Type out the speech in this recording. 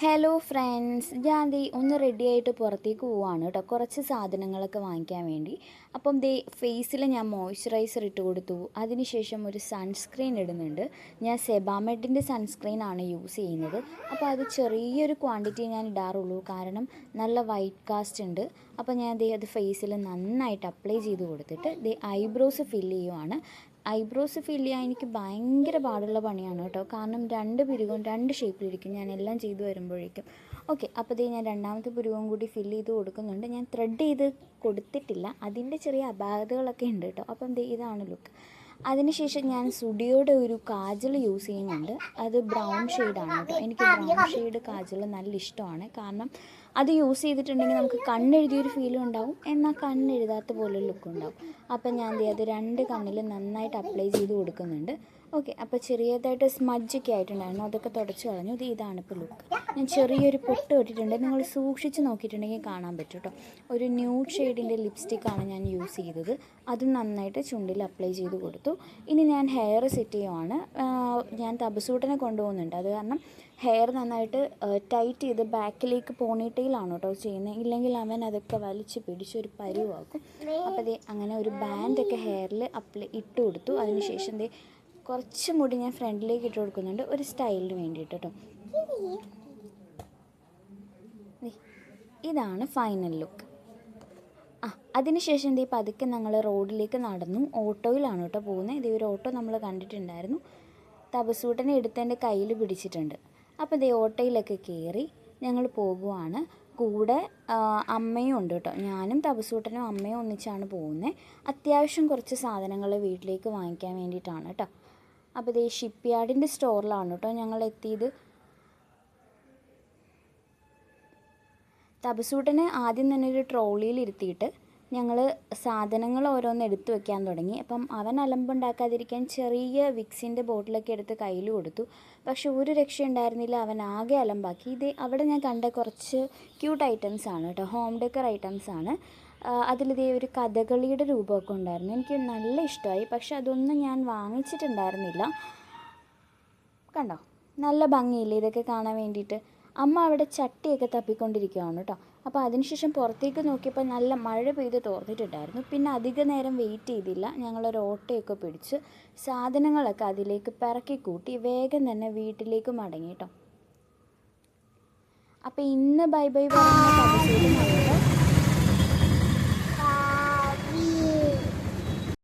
Hello friends ഞാൻ ദേ ഒന്ന് ready ആയിട്ട് പുറത്തേക്ക് പോവാണ് കേട്ടോ. കുറച്ച് സാധനങ്ങളൊക്കെ വാങ്ങിക്കാൻ വേണ്ടി. അപ്പം ദേ ഫേസിൽ ഞാൻ മോയ്സ്ചറൈസർ ഇട്ട് കൊടുത്തു. അതിനുശേഷം ഒരു സൺസ്ക്രീൻ ഇടുന്നുണ്ട്. ഞാൻ സെബാമെഡിന്റെ സൺസ്ക്രീൻ ആണ് യൂസ് ചെയ്യുന്നത്. അപ്പോൾ അത് ചെറിയൊരു ക്വാണ്ടിറ്റി ഞാൻ ഇടാറുള്ളൂ. കാരണം നല്ല വൈറ്റ് കാസ്റ്റ് ഉണ്ട്. അപ്പോൾ ഞാൻ ദേ അത് ഫേസിൽ നന്നായിട്ട് അപ്ലൈ ചെയ്ത് കൊടുത്തിട്ട് ദേ ഐബ്രോസ് ഫില്ല് ചെയ്യുവാണ്. ഐബ്രോസ് ഫില്ല് ചെയ്യാൻ എനിക്ക് ഭയങ്കര പാടുള്ള പണിയാണ് കേട്ടോ. കാരണം രണ്ട് പുരുകവും രണ്ട് ഷേപ്പിലിരിക്കും. ഞാൻ എല്ലാം ചെയ്തു വരുമ്പോഴേക്കും. ഓക്കെ അപ്പോൾ ദേ ഞാൻ രണ്ടാമത്തെ പുരുവും കൂടി ഫില്ല് ചെയ്ത് കൊടുക്കുന്നുണ്ട്. ഞാൻ ത്രെഡ് ചെയ്ത് കൊടുത്തിട്ടില്ല. അതിന്റെ ചെറിയ അപാകതകളൊക്കെ ഉണ്ട് കേട്ടോ. അപ്പം ഇതാണ് ലുക്ക് അതിനുശേഷം ഞാൻ സുഡിയോടെ ഒരു കാജൽ യൂസ് ചെയ്യുന്നുണ്ട്. അത് ബ്രൗൺ ഷെയ്ഡാണ് കേട്ടോ. എനിക്ക് ബ്രൗൺ ഷെയ്ഡ് കാജൽ നല്ല ഇഷ്ടമാണ്. കാരണം അത് യൂസ് ചെയ്തിട്ടുണ്ടെങ്കിൽ നമുക്ക് കണ്ണെഴുതിയൊരു ഫീലും ഉണ്ടാവും. എന്നാൽ കണ്ണെഴുതാത്ത പോലെ ലുക്ക് ഉണ്ടാവും. അപ്പം ഞാൻ എന്ത് അത് രണ്ട് കണ്ണിൽ നന്നായിട്ട് അപ്ലൈ ചെയ്ത് കൊടുക്കുന്നുണ്ട്. ഓക്കെ അപ്പോൾ ചെറിയതായിട്ട് സ്മജ്ജൊക്കെ ആയിട്ടുണ്ടായിരുന്നു. അതൊക്കെ തുടച്ച് കളഞ്ഞു. ഇത് ഇതാണ് ഇപ്പോൾ ലുക്ക്. ഞാൻ ചെറിയൊരു പൊട്ട് ഇട്ടിട്ടുണ്ട്. നിങ്ങൾ സൂക്ഷിച്ച് നോക്കിയിട്ടുണ്ടെങ്കിൽ കാണാൻ പറ്റും കേട്ടോ. ഒരു ന്യൂ ഷെയ്ഡിന്റെ ലിപ്സ്റ്റിക്കാണ് ഞാൻ യൂസ് ചെയ്തത്. അതും നന്നായിട്ട് ചുണ്ടിൽ അപ്ലൈ ചെയ്ത് കൊടുത്തു. ഇനി ഞാൻ ഹെയർ സെറ്റ് ചെയ്യുവാണ്. ഞാൻ തപസൂട്ടനെ കൊണ്ടുപോകുന്നുണ്ട്. അത് കാരണം ഹെയർ നന്നായിട്ട് ടൈറ്റ് ചെയ്ത് ബാക്കിലേക്ക് പോണിറ്റെയിലാണ് കേട്ടോ ചെയ്യുന്നത്. ഇല്ലെങ്കിൽ അവൻ അതൊക്കെ വലിച്ച് പിടിച്ചൊരു പരുവാക്കും. അപ്പോൾ ദേ അങ്ങനെ ഒരു ബാൻഡൊക്കെ ഹെയറിൽ അപ്ലൈ ഇട്ട് കൊടുത്തു. അതിനുശേഷം ദേ കുറച്ച് മുടി ഞാൻ ഫ്രണ്ടിലേക്ക് ഇട്ട് കൊടുക്കുന്നുണ്ട്. ഒരു സ്റ്റൈലിന് വേണ്ടിയിട്ട് കേട്ടോ. ഇതാണ് ഫൈനൽ ലുക്ക് അതിനുശേഷം ദേ പതുക്കെ ഞങ്ങൾ റോഡിലേക്ക് നടന്നു. ഓട്ടോയിലാണ് കേട്ടോ പോകുന്നത് ഇതേ ഒരു ഓട്ടോ നമ്മൾ കണ്ടിട്ടുണ്ടായിരുന്നു. തപസൂട്ടനെ എടുത്ത് കയ്യിൽ പിടിച്ചിട്ടുണ്ട്. അപ്പോൾ ദേ ഓട്ടോയിലൊക്കെ കയറി ഞങ്ങൾ പോകുവാണ്. കൂടെ അമ്മയും ഉണ്ട് കേട്ടോ. ഞാനും തപസൂട്ടനും അമ്മയും ഒന്നിച്ചാണ് പോകുന്നത് അത്യാവശ്യം കുറച്ച് സാധനങ്ങൾ വീട്ടിലേക്ക് വാങ്ങിക്കാൻ വേണ്ടിയിട്ടാണ് കേട്ടോ. അപ്പോൾ ദേ ഷിപ്പ് യാർഡിന്റെ സ്റ്റോറിലാണ് കേട്ടോ ഞങ്ങൾ എത്തിയത്. തപസൂട്ടനെ ആദ്യം തന്നെ ഒരു ട്രോളിയിൽ ഇരുത്തിയിട്ട് ഞങ്ങൾ സാധനങ്ങൾ ഓരോന്ന് എടുത്തു വെക്കാൻ തുടങ്ങി. അപ്പം അവൻ അലമ്പുണ്ടാക്കാതിരിക്കാൻ ചെറിയ വിക്സിന്റെ ബോട്ടിലൊക്കെ എടുത്ത് കയ്യിൽ കൊടുത്തു. പക്ഷെ ഒരു രക്ഷ ഉണ്ടായിരുന്നില്ല. അവൻ ആകെ അലമ്പാക്കി. ഇത് അവിടെ ഞാൻ കണ്ട കുറച്ച് ക്യൂട്ട് ഐറ്റംസ് ആണ് കേട്ടോ. ഹോം ഡെക്കർ ഐറ്റംസ് ആണ്. അതിലിതേ ഒരു കഥകളിയുടെ രൂപമൊക്കെ ഉണ്ടായിരുന്നു. എനിക്ക് നല്ല ഇഷ്ടമായി. പക്ഷെ അതൊന്നും ഞാൻ വാങ്ങിച്ചിട്ടുണ്ടായിരുന്നില്ല. കണ്ടോ? നല്ല ഭംഗിയില്ലേ ഇതൊക്കെ കാണാൻ വേണ്ടിയിട്ട്? അമ്മ അവിടെ ചട്ടിയൊക്കെ തപ്പിക്കൊണ്ടിരിക്കുകയാണ് കേട്ടോ. അപ്പോൾ അതിനുശേഷം പുറത്തേക്ക് നോക്കിയപ്പോൾ നല്ല മഴ പെയ്ത് തോർന്നിട്ടുണ്ടായിരുന്നു. പിന്നെ അധിക നേരം വെയിറ്റ് ചെയ്തില്ല. ഞങ്ങളൊരു ഓട്ടയൊക്കെ പിടിച്ച് സാധനങ്ങളൊക്കെ അതിലേക്ക് പിറക്കി കൂട്ടി വേഗം തന്നെ വീട്ടിലേക്ക് മടങ്ങി കേട്ടോ. അപ്പോൾ ഇന്ന് ബൈ ബൈ പറയുന്ന